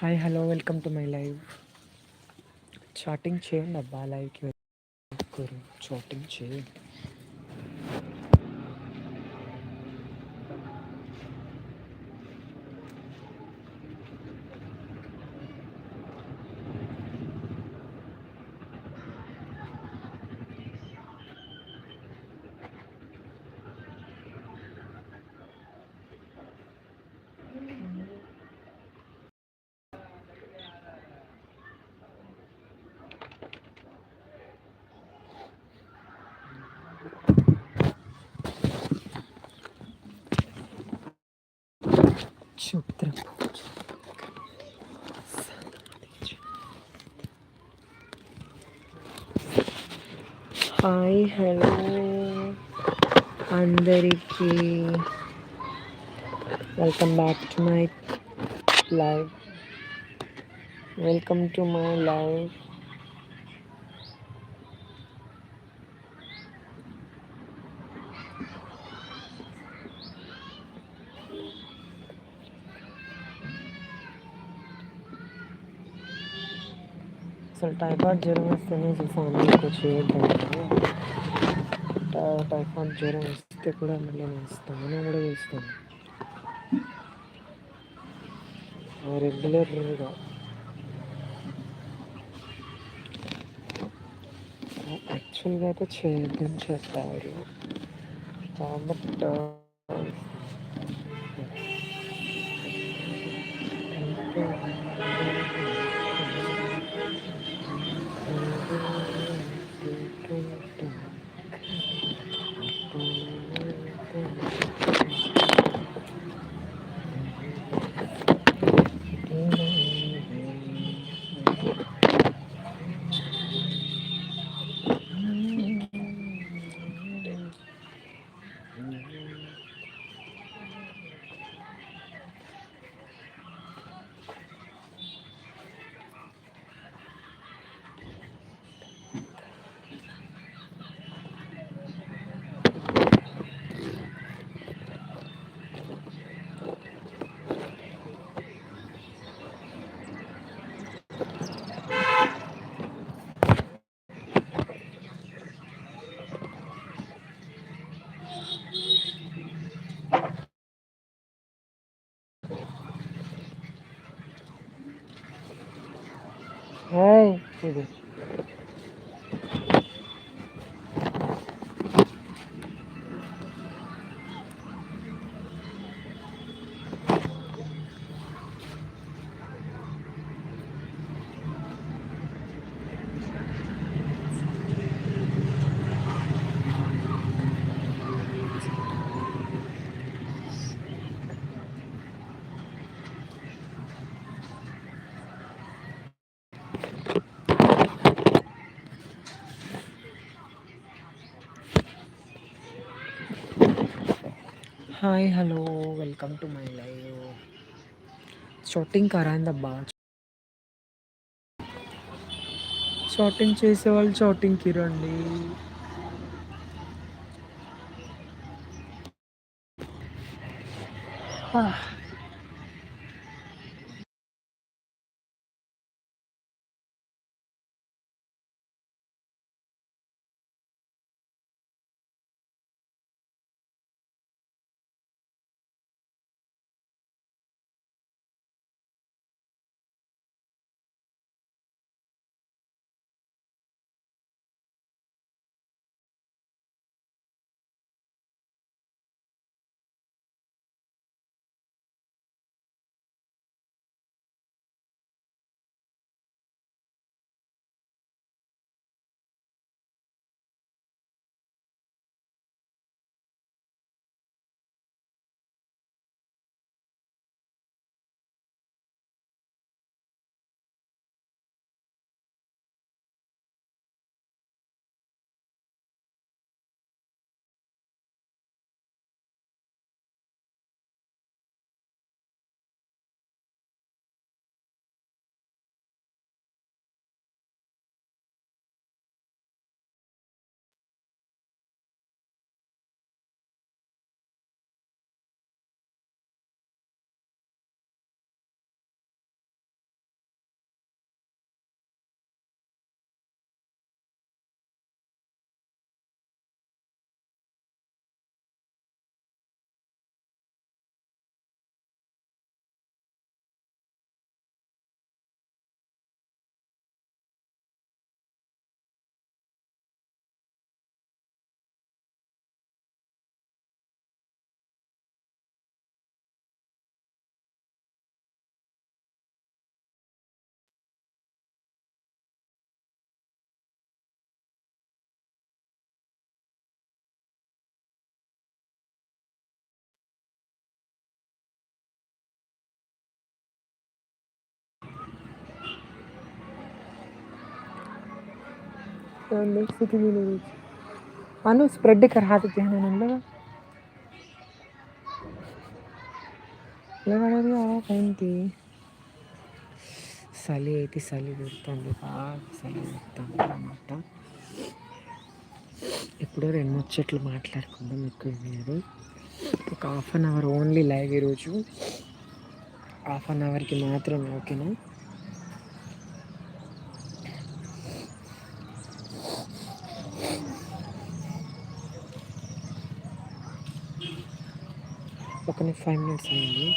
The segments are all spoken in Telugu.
Hi hello welcome to my live chatting చేయండి అబ్బా లైవ్కి ఒక్కరు చాటింగ్ చేయండి హాయ్ హలో అందరికీ welcome back to my live welcome to my live అసలు టైఫాయిడ్ జ్వరం వస్తేనే అసలు ఫ్యామిలీ ఎక్కువ టైఫాయిడ్ జ్వరం వస్తే కూడా మళ్ళీ నేను స్నానం కూడా చేస్తాను. రెగ్యులర్గా యాక్చువల్గా అయితే చేయొద్దని చేస్తారు కాబట్టి 对对 hi hello welcome to my live shorting కరాయిందబ్బా షార్టింగ్ చేసేవాళ్ళు షార్టింగ్కి రండి. Ah. अनु स्प्रेड कर हाथ लगा ఏంటి చలి అయితే చలి పెడుతుంది బాగా చలి పెడుతుంది అన్నమాట ఇప్పుడు రెండు ముచ్చట్లు మాట్లాడుకుందాం ఎక్కువ లేదు ఒక half an hour only live ఈరోజు హాఫ్ అన్ అవర్కి మాత్రమే ఓకేనా ఫైవ్ మినిట్స్ అయింది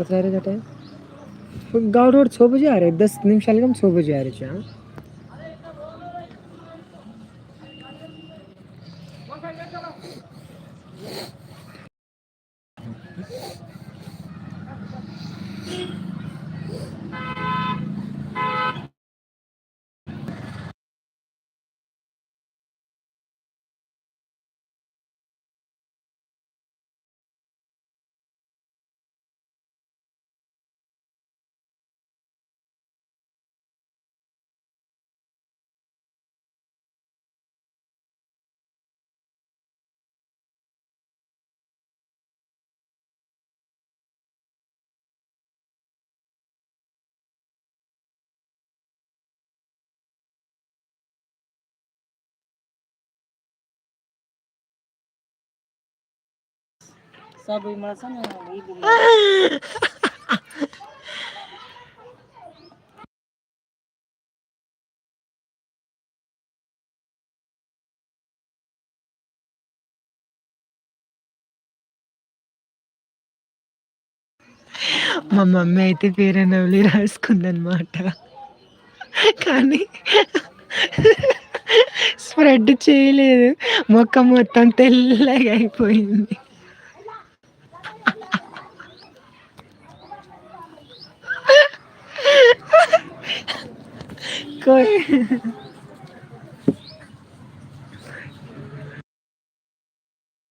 बता रहे जाता है गाँव रोड छः बजे आ रहे दस निमिष हम छः बजे आ रहे हाँ सब इमर्सन మా మమ్మీ అయితే పేరు నవ్వులి రాసుకుందనమాట కానీ స్ప్రెడ్ చేయలేదు మొక్క మొత్తం తెల్లగా అయిపోయింది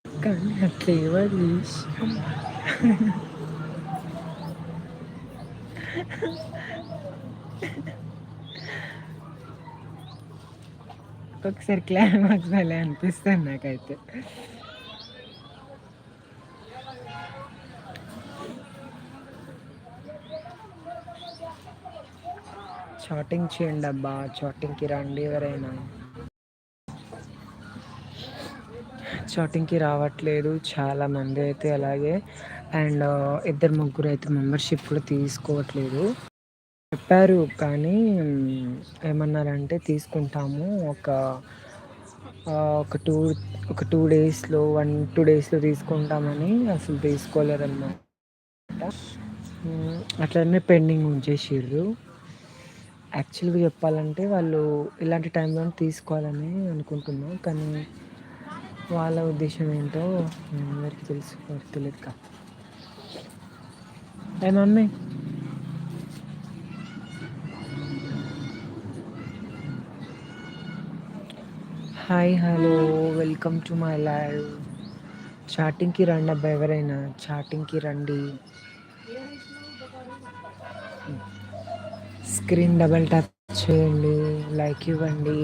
కానీ అట్లా ఇవ్వాలి ఒకసారి క్లైమాక్స్ భలే అనిపిస్తుంది నాకైతే చాటింగ్ చేయండి అబ్బా చాటింగ్కి రండి ఎవరైనా. చాటింగ్కి రావట్లేదు చాలా మంది అయితే అలాగే. అండ్ ఇద్దరు ముగ్గురు అయితే మెంబర్షిప్ కూడా తీసుకోవట్లేదు. చెప్పారు కానీ ఏమన్నారంటే తీసుకుంటాము ఒక ఒక టూ ఒక టూ డేస్లో వన్ టూ డేస్లో తీసుకుంటామని అసలు తీసుకోలేరన్నమాట అట్లనే పెండింగ్ ఉంచేసిర్రు. యాక్చువల్గా చెప్పాలంటే వాళ్ళు ఇలాంటి టైంలో తీసుకోవాలని అనుకుంటున్నాం. కానీ వాళ్ళ ఉద్దేశం ఏంటో అందరికీ తెలుసు తెలియదు కదా ఏ mummy hi hello welcome to my live. చాటింగ్కి రండి అబ్బా ఎవరైనా చాటింగ్కి రండి. స్క్రీన్ డబల్ ట్యాప్ చేయండి లైక్ ఇవ్వండి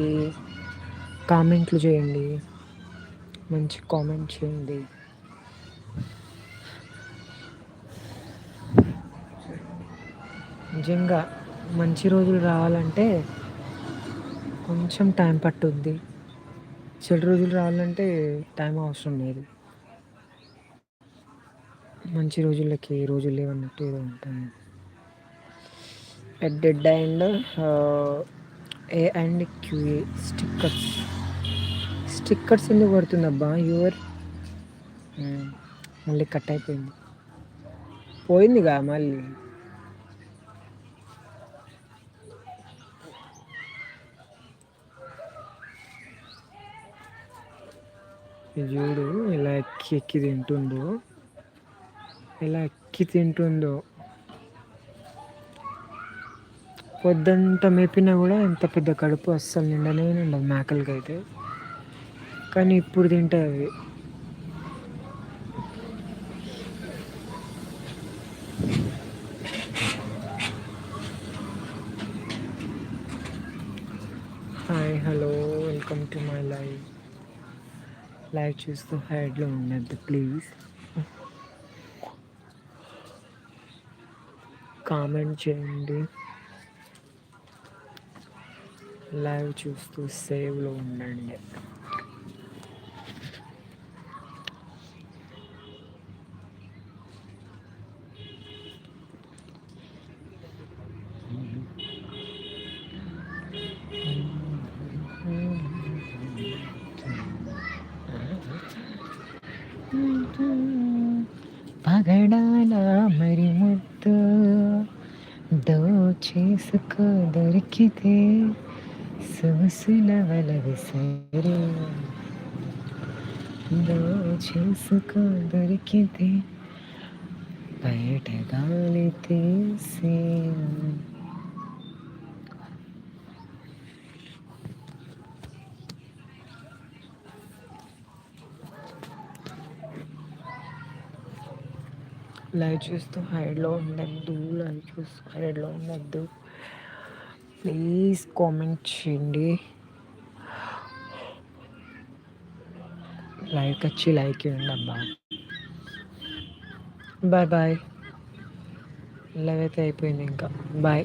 కామెంట్లు చేయండి మంచి కామెంట్ చేయండి. నిజంగా మంచి రోజులు రావాలంటే కొంచెం టైం పట్టుద్ది చెడు రోజులు రావాలంటే టైం అవసరం లేదు. మంచి రోజులకి రోజులు లేవన్నట్టు ఏదో ఉంటుంది. Dead and a and QA stickers stickers ఎందుకు పడుతుందబ్బా యువర్ hmm. మళ్ళీ కట్ అయిపోయింది. పోయిందిగా మళ్ళీ. చూడు ఇలా ఎక్కి ఎక్కి తింటుందో. ఎలా ఎక్కి తింటుందో. వద్దంట మేపినా కూడా ఎంత పెద్ద కడుపు అస్సలు నిండనే ఉండదు మేకలకి అయితే. కానీ ఇప్పుడు తింటే అవి. Hi hello welcome to my live. Live చూస్తూ హైడ్లో ఉండద్దు ప్లీజ్. కామెంట్ చేయండి. లైవ్ చూస్తూ సేవ్లో ఉండండి పగడాల మరి ముద్దు దోచేసుకో దొరికితే సొగసుల వలవి సరే దోచేసుకో దొరికితే బయట గాలి తీసే లైవ్ చూస్తూ హైడ్లో ఉండద్దు లైవ్ చూస్తూ హైడ్లో ఉండద్దు ప్లీజ్ కామెంట్ చేయండి. లైక్ వచ్చి లైక్ ఇవ్వండి అబ్బా. Bye bye. లైవ్ అయితే అయిపోయింది ఇంకా. బాయ్.